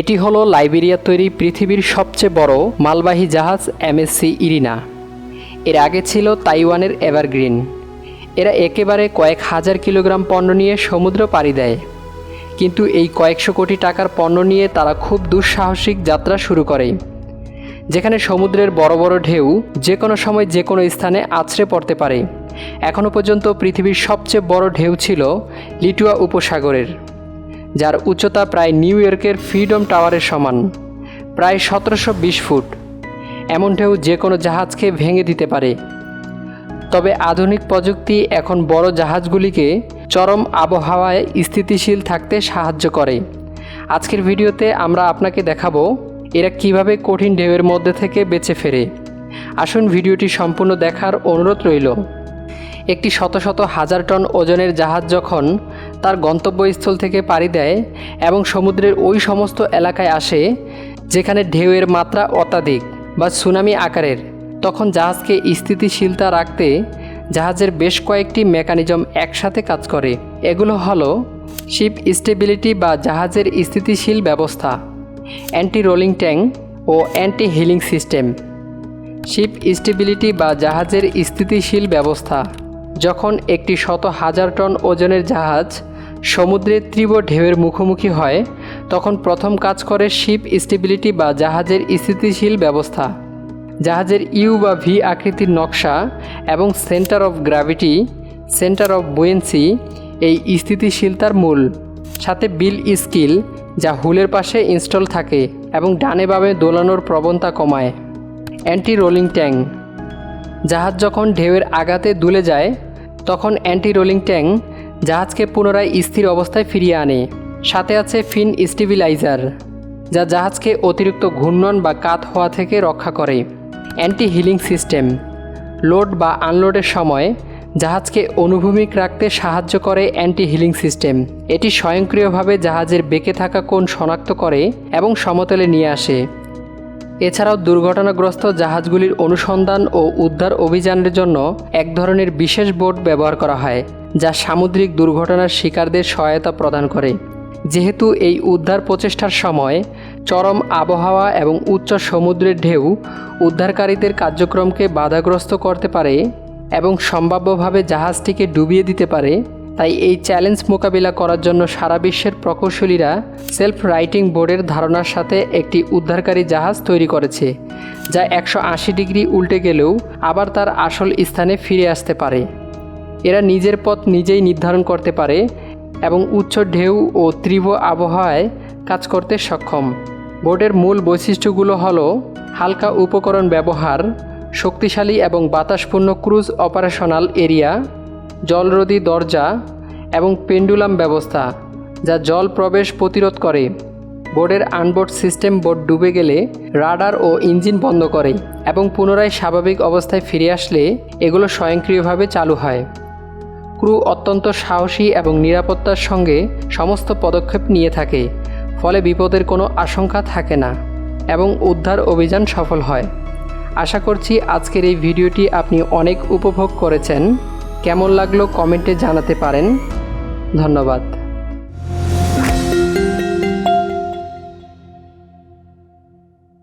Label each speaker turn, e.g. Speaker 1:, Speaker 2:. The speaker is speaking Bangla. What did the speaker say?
Speaker 1: এটি হলো লাইবেরিয়া তৈরি পৃথিবীর সবচেয়ে বড় মালবাহী জাহাজ এমএসসি ইরিনা। এর আগে ছিল তাইওয়ানের এভারগ্রিন। এরা একেবারে কয়েক হাজার কিলোগ্রাম পণ্য নিয়ে সমুদ্র পাড়ি দেয়। কিন্তু এই কয়েকশো কোটি টাকার পণ্য নিয়ে তারা খুব দুঃসাহসিক যাত্রা শুরু করে, যেখানে সমুদ্রের বড় বড় ঢেউ যে কোনো সময় যে কোনো স্থানে আছড়ে পড়তে পারে। এখনও পর্যন্ত পৃথিবীর সবচেয়ে বড় ঢেউ ছিল লিটুয়া উপসাগরের। যার উচ্চতা প্রায় নিউ ইয়র্কের ফ্রিডম টাওয়ারের সমান, প্রায় সতেরোশো বিশ ফুট। এমন ঢেউ যে কোনো জাহাজকে ভেঙে দিতে পারে। তবে আধুনিক প্রযুক্তি এখন বড় জাহাজগুলিকে চরম আবহাওয়ায় স্থিতিশীল থাকতে সাহায্য করে। আজকের ভিডিওতে আমরা আপনাকে দেখাবো এরা কীভাবে কঠিন ঢেউয়ের মধ্যে থেকে বেঁচে ফেরে। আসুন ভিডিওটি সম্পূর্ণ দেখার অনুরোধ রইল। একটি শত শত হাজার টন ওজনের জাহাজ যখন তার গন্তব্যস্থল থেকে পাড়ি দেয় এবং সমুদ্রের ওই সমস্ত এলাকায় আসে, যেখানে ঢেউয়ের মাত্রা অত্যাধিক বা সুনামি আকারের। তখন জাহাজকে স্থিতিশীলতা রাখতে জাহাজের বেশ কয়েকটি মেকানিজম একসাথে কাজ করে। এগুলো হলো শিপ স্টেবিলিটি বা জাহাজের স্থিতিশীল ব্যবস্থা অ্যান্টি রোলিং ট্যাঙ্ক ও anti heeling system. Ship stability বা জাহাজের স্থিতিশীল ব্যবস্থা, যখন একটি শত হাজার টন ওজনের জাহাজ সমুদ্রের তীব্র ঢেউয়ের মুখোমুখি হয়, তখন প্রথম কাজ করে শিপ স্টেবিলিটি বা জাহাজের স্থিতিশীল ব্যবস্থা। জাহাজের ইউ বা ভি আকৃতির নকশা এবং centre of gravity, centre of buoyancy এই স্থিতিশীলতার মূল। সাথে বিল স্কিল, যা হুলের পাশে ইনস্টল থাকে এবং ডানে বামে দোলানোর প্রবণতা কমায়। Anti rolling tank. জাহাজ যখন ঢেউয়ের আঘাতে দুলে যায়, তখন অ্যান্টি রোলিং ট্যাঙ্ক জাহাজকে পুনরায় স্থির অবস্থায় ফিরিয়ে আনে। সাথে আছে ফিন স্টেবিলাইজার, যা জাহাজকে অতিরিক্ত ঘূর্ণন বা কাত হওয়া থেকে রক্ষা করে। অ্যান্টি হিলিং সিস্টেম, লোড বা আনলোডের সময় জাহাজকে অনুভূমিক রাখতে সাহায্য করে অ্যান্টি হিলিং সিস্টেম। এটি স্বয়ংক্রিয়ভাবে জাহাজের বেঁকে থাকা কোণ শনাক্ত করে এবং সমতলে নিয়ে আসে। এছাড়াও দুর্ঘটনাগ্রস্ত জাহাজগুলির অনুসন্ধান ও উদ্ধার অভিযানের জন্য এক ধরনের বিশেষ বোট ব্যবহার করা হয়। যা সামুদ্রিক দুর্ঘটনার শিকারদের সহায়তা প্রদান করে। যেহেতু এই উদ্ধার প্রচেষ্টার সময় চরম আবহাওয়া এবং উচ্চ সমুদ্রের ঢেউ উদ্ধারকারীদের কার্যক্রমকে বাধাগ্রস্ত করতে পারে এবং সম্ভাব্যভাবে জাহাজটিকে ডুবিয়ে দিতে পারে, তাই এই চ্যালেঞ্জ মোকাবিলা করার জন্য সারা বিশ্বের প্রকৌশলীরা সেলফ রাইটিং বোর্ডের ধারণার সাথে একটি উদ্ধারকারী জাহাজ তৈরি করেছে, যা একশো আশি ডিগ্রি উল্টে গেলেও আবার তার আসল স্থানে ফিরে আসতে পারে। এরা নিজের পথ নিজেই নির্ধারণ করতে পারে এবং উচ্চ ঢেউ ও তীব্র আবহাওয়ায় কাজ করতে সক্ষম। বোটের মূল বৈশিষ্ট্যগুলো হলো হালকা উপকরণ ব্যবহার, শক্তিশালী এবং বাতাসপূর্ণ ক্রুজ অপারেশনাল এরিয়া, জলরোধী দরজা এবং পেন্ডুলাম ব্যবস্থা, যা জল প্রবেশ প্রতিরোধ করে। বোর্ডের আনবোর্ড সিস্টেম বোর্ড ডুবে গেলে রাডার ও ইঞ্জিন বন্ধ করে এবং পুনরায় স্বাভাবিক অবস্থায় ফিরে আসলে এগুলো স্বয়ংক্রিয়ভাবে চালু হয়। ক্রু অত্যন্ত সাহসী এবং নিরাপত্তার সঙ্গে সমস্ত পদক্ষেপ নিয়ে থাকে, ফলে বিপদের কোনো আশঙ্কা থাকে না এবং উদ্ধার অভিযান সফল হয়। আশা করছি আজকের এই ভিডিওটি আপনি অনেক উপভোগ করেছেন। কেমন লাগল কমেন্টে জানাতে পারেন। ধন্যবাদ।